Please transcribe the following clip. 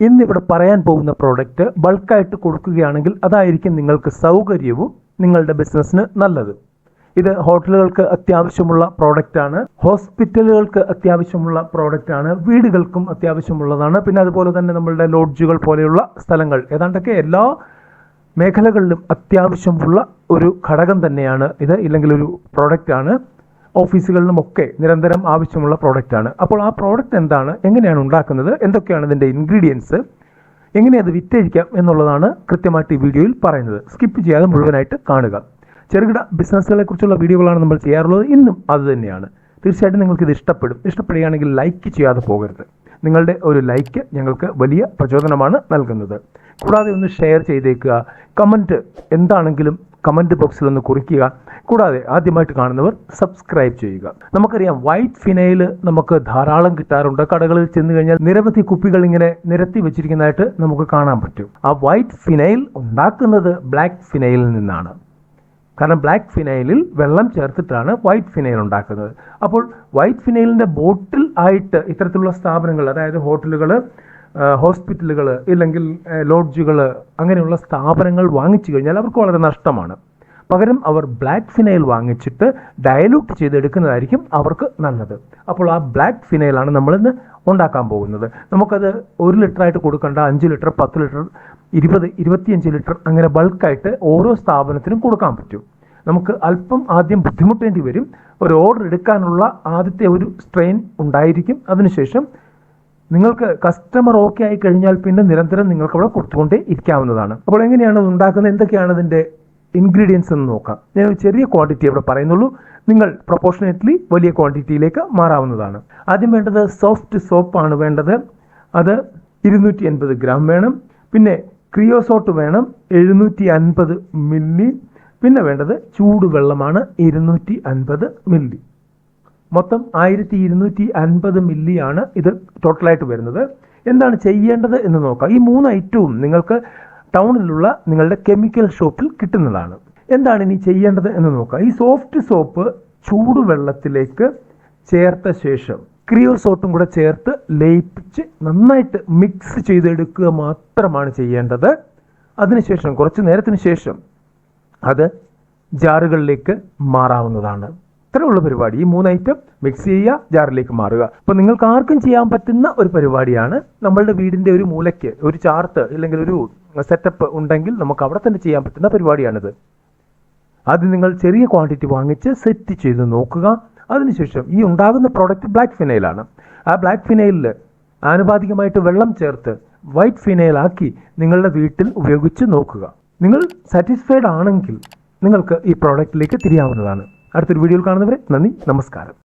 ഇന്നിവിടെ പറയാൻ പോകുന്ന പ്രോഡക്റ്റ് ബൾക്കായിട്ട് കൊടുക്കുകയാണെങ്കിൽ അതായിരിക്കും നിങ്ങൾക്ക് സൗകര്യവും നിങ്ങളുടെ ബിസിനസ്സിന് നല്ലത്. ഇത് ഹോട്ടലുകൾക്ക് അത്യാവശ്യമുള്ള പ്രോഡക്റ്റ് ആണ്. ഹോസ്പിറ്റലുകൾക്ക് അത്യാവശ്യമുള്ള പ്രോഡക്റ്റ് ആണ്. വീടുകൾക്കും അത്യാവശ്യമുള്ളതാണ്. പിന്നെ അതുപോലെ തന്നെ നമ്മളുടെ ലോഡ്ജുകൾ പോലെയുള്ള സ്ഥലങ്ങൾ. ഏതാണ്ടൊക്കെ എല്ലാ മേഖലകളിലും അത്യാവശ്യമുള്ള ഒരു ഘടകം തന്നെയാണ് ഇത് ഇല്ലെങ്കിൽ ഒരു പ്രോഡക്റ്റ് ആണ് ഓഫീസുകളിലുമൊക്കെ നിരന്തരം ആവശ്യമുള്ള പ്രോഡക്റ്റ് ആണ് അപ്പോൾ ആ പ്രോഡക്റ്റ് എന്താണ്? എങ്ങനെയാണ് ഉണ്ടാക്കുന്നത്? എന്തൊക്കെയാണ് ഇതിന്റെ ഇൻഗ്രീഡിയൻസ്? എങ്ങനെ അത് വിറ്റഴിക്കാം എന്നുള്ളതാണ് കൃത്യമായിട്ട് ഈ വീഡിയോയിൽ പറയുന്നത്. സ്കിപ്പ് ചെയ്യാതെ മുഴുവനായിട്ട് കാണുക. ചെറുകിട ബിസിനസ്സുകളെ കുറിച്ചുള്ള വീഡിയോകളാണ് നമ്മൾ ചെയ്യാറുള്ളത്. ഇന്നും അത് തന്നെയാണ്. തീർച്ചയായിട്ടും നിങ്ങൾക്ക് ഇത് ഇഷ്ടപ്പെടും. ഇഷ്ടപ്പെടുകയാണെങ്കിൽ ലൈക്ക് ചെയ്യാതെ പോകരുത്. നിങ്ങളുടെ ഒരു ലൈക്ക് ഞങ്ങൾക്ക് വലിയ പ്രചോദനമാണ് നൽകുന്നത്. കൂടാതെ ഒന്ന് ഷെയർ ചെയ്തേക്കുക. കമന്റ് എന്താണെങ്കിലും കമന്റ് ബോക്സിൽ ഒന്ന് കുറിക്കുക. കൂടാതെ ആദ്യമായിട്ട് കാണുന്നവർ സബ്സ്ക്രൈബ് ചെയ്യുക. നമുക്കറിയാം വൈറ്റ് ഫിനൈൽ നമുക്ക് ധാരാളം കിട്ടാറുണ്ട്. കടകളിൽ ചെന്ന് കഴിഞ്ഞാൽ നിരവധി കുപ്പികൾ ഇങ്ങനെ നിരത്തി വെച്ചിരിക്കുന്നതായിട്ട് നമുക്ക് കാണാൻ പറ്റും. ആ വൈറ്റ് ഫിനൈൽ ഉണ്ടാക്കുന്നത് ബ്ലാക്ക് ഫിനൈലിൽ നിന്നാണ്. കാരണം ബ്ലാക്ക് ഫിനൈലിൽ വെള്ളം ചേർത്തിട്ടാണ് വൈറ്റ് ഫിനൈൽ ഉണ്ടാക്കുന്നത്. അപ്പോൾ വൈറ്റ് ഫിനൈലിന്റെ ബോട്ടിൽ ആയിട്ട് ഇത്തരത്തിലുള്ള സ്ഥാപനങ്ങൾ അതായത് ഹോട്ടലുകൾ ഹോസ്പിറ്റലുകൾ ഇല്ലെങ്കിൽ ലോഡ്ജുകൾ അങ്ങനെയുള്ള സ്ഥാപനങ്ങൾ വാങ്ങിച്ചു കഴിഞ്ഞാൽ അവർക്ക് വളരെ നഷ്ടമാണ്. പകരം അവർ ബ്ലാക്ക് ഫിനൈൽ വാങ്ങിച്ചിട്ട് ഡയലൂട്ട് ചെയ്തെടുക്കുന്നതായിരിക്കും അവർക്ക് നല്ലത്. അപ്പോൾ ആ ബ്ലാക്ക് ഫിനൈലാണ് നമ്മളിന്ന് ഉണ്ടാക്കാൻ പോകുന്നത്. നമുക്കത് ഒരു ലിറ്റർ ആയിട്ട് കൊടുക്കേണ്ട അഞ്ച് ലിറ്റർ പത്ത് ലിറ്റർ ഇരുപത് ഇരുപത്തിയഞ്ച് ലിറ്റർ അങ്ങനെ ബൾക്കായിട്ട് ഓരോ സ്ഥാപനത്തിനും കൊടുക്കാൻ പറ്റും. നമുക്ക് അല്പം ആദ്യം ബുദ്ധിമുട്ടേണ്ടി വരും. ഒരു ഓർഡർ എടുക്കാനുള്ള ആദ്യത്തെ ഒരു സ്ട്രെയിൻ ഉണ്ടായിരിക്കും. അതിനുശേഷം നിങ്ങൾക്ക് കസ്റ്റമർ ഓക്കെ ആയി കഴിഞ്ഞാൽ പിന്നെ നിരന്തരം നിങ്ങൾക്ക് അവിടെ കൊടുത്തുകൊണ്ടേ ഇരിക്കാവുന്നതാണ്. അപ്പോൾ എങ്ങനെയാണ് അത് ഉണ്ടാക്കുന്നത്? എന്തൊക്കെയാണ് അതിന്റെ ഇൻഗ്രീഡിയൻസ് എന്ന് നോക്കാം. ഞാൻ ഒരു ചെറിയ ക്വാണ്ടിറ്റി അവിടെ പറയുന്നുള്ളൂ. നിങ്ങൾ പ്രൊപ്പോർഷനേറ്റ്ലി വലിയ ക്വാണ്ടിറ്റിയിലേക്ക് മാറാവുന്നതാണ്. ആദ്യം വേണ്ടത് സോഫ്റ്റ് സോപ്പ് ആണ് വേണ്ടത്. അത് ഇരുന്നൂറ്റി എൺപത് ഗ്രാം വേണം. പിന്നെ ക്രിയോസോട്ട് വേണം എഴുന്നൂറ്റി അൻപത് മില്ലി പിന്നെ വേണ്ടത് ചൂടുവെള്ളമാണ് ഇരുന്നൂറ്റി അൻപത് മില്ലി മൊത്തം ആയിരത്തി ഇരുന്നൂറ്റി അൻപത് മില്ലിയാണ് ഇത് ടോട്ടലായിട്ട് വരുന്നത്. എന്താണ് ചെയ്യേണ്ടത് എന്ന് നോക്കാം. ഈ മൂന്ന് ഐറ്റവും നിങ്ങൾക്ക് ടൗണിലുള്ള നിങ്ങളുടെ കെമിക്കൽ ഷോപ്പിൽ കിട്ടുന്നതാണ്. എന്താണ് ഇനി ചെയ്യേണ്ടത് എന്ന് നോക്കാം. ഈ സോഫ്റ്റ് സോപ്പ് ചൂടുവെള്ളത്തിലേക്ക് ചേർത്ത ശേഷം ക്രിയോസോട്ടും കൂടെ ചേർത്ത് ലയിപ്പിച്ച് നന്നായിട്ട് മിക്സ് ചെയ്തെടുക്കുക മാത്രമാണ് ചെയ്യേണ്ടത്. അതിനുശേഷം കുറച്ച് നേരത്തിന് ശേഷം അത് ജാറുകളിലേക്ക് മാറാവുന്നതാണ്. ഇത്രയുള്ള പരിപാടി. ഈ മൂന്ന് ഐറ്റം മിക്സ് ചെയ്യുക ജാറിലേക്ക് മാറുക. അപ്പോൾ നിങ്ങൾക്ക് ആർക്കും ചെയ്യാൻ പറ്റുന്ന ഒരു പരിപാടിയാണ് നമ്മളുടെ വീടിന്റെ ഒരു മൂലയ്ക്ക് ഒരു ചാർട്ട് അല്ലെങ്കിൽ ഒരു സെറ്റപ്പ് ഉണ്ടെങ്കിൽ നമുക്ക് അവിടെ തന്നെ ചെയ്യാൻ പറ്റുന്ന പരിപാടിയാണിത്. ആദ്യം നിങ്ങൾ ചെറിയ ക്വാണ്ടിറ്റി വാങ്ങിച്ച് സെറ്റ് ചെയ്ത് നോക്കുക. അതിനുശേഷം ഈ ഉണ്ടാകുന്ന പ്രോഡക്റ്റ് ബ്ലാക്ക് ഫിനൈലാണ് ആ ബ്ലാക്ക് ഫിനൈലിൽ ആനുപാതികമായിട്ട് വെള്ളം ചേർത്ത് വൈറ്റ് ഫിനൈലാക്കി നിങ്ങളുടെ വീട്ടിൽ ഉപയോഗിച്ച് നോക്കുക. നിങ്ങൾ സാറ്റിസ്ഫൈഡ് ആണെങ്കിൽ നിങ്ങൾക്ക് ഈ പ്രോഡക്റ്റിലേക്ക് തിരിയാവുന്നതാണ്. അടുത്തൊരു വീഡിയോയിൽ കാണുന്നവരെ നന്ദി നമസ്കാരം.